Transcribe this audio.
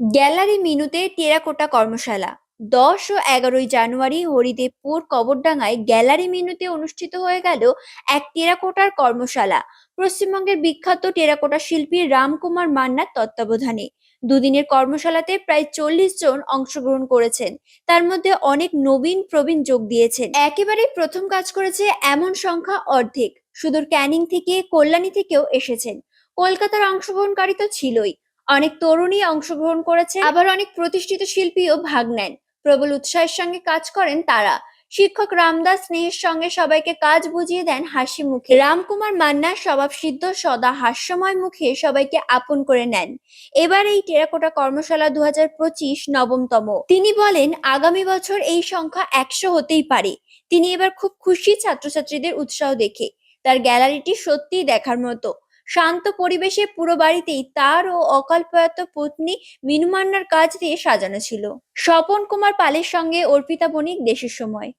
Gallery মিনুতে terracotta কর্মশালা। দশ ও এগারোই জানুয়ারি হরিদেবপুর কবরডাঙ্গায় গ্যালারি মিনুতে অনুষ্ঠিত হয়ে গেল এক টেরাকোটার কর্মশালা। পশ্চিমবঙ্গের বিখ্যাত টেরাকোটা শিল্পী রামকুমার মান্নার তত্ত্বাবধানে। দুদিনের কর্মশালাতে প্রায় চল্লিশ জন অংশগ্রহণ করেছেন। তার মধ্যে অনেক নবীন, প্রবীণ যোগ দিয়েছেন। একেবারে প্রথম কাজ করেছে এমন সংখ্যা অর্ধেক। সুদূর ক্যানিং থেকে কল্যাণী থেকেও এসেছেন। কলকাতার অংশগ্রহণকারী তো ছিলই। অনেক তরুণী অংশগ্রহণ করেছে আবার অনেক প্রতিষ্ঠিত শিল্পীও ভাগ নেন। প্রবল উৎসাহের সঙ্গে কাজ করেন তারা। শিক্ষক রামদাস স্নেহের সঙ্গে সবাইকে কাজ বুঝিয়ে দেন হাসি মুখে। রামকুমার মান্না, স্বভাব সিদ্ধ, সদা হাস্যময় মুখে সবাইকে আপন করে নেন। এবার এই টেরাকোটা কর্মশালা দু পঁচিশ নবমতম। তিনি বলেন, আগামী বছর এই সংখ্যা একশো হতেই পারে। তিনি এবার খুব খুশি ছাত্রছাত্রীদের উৎসাহ দেখে। তার গ্যালারিটি সত্যিই দেখার মতো। শান্ত পরিবেশে পুরো বাড়িতেই তার ও অকালপ্রয়াত পত্নী মিনুমান্নার কাজ দিয়ে সাজানো ছিল। স্বপন কুমার পালের সঙ্গে অর্পিতা বণিক দেশের সময়।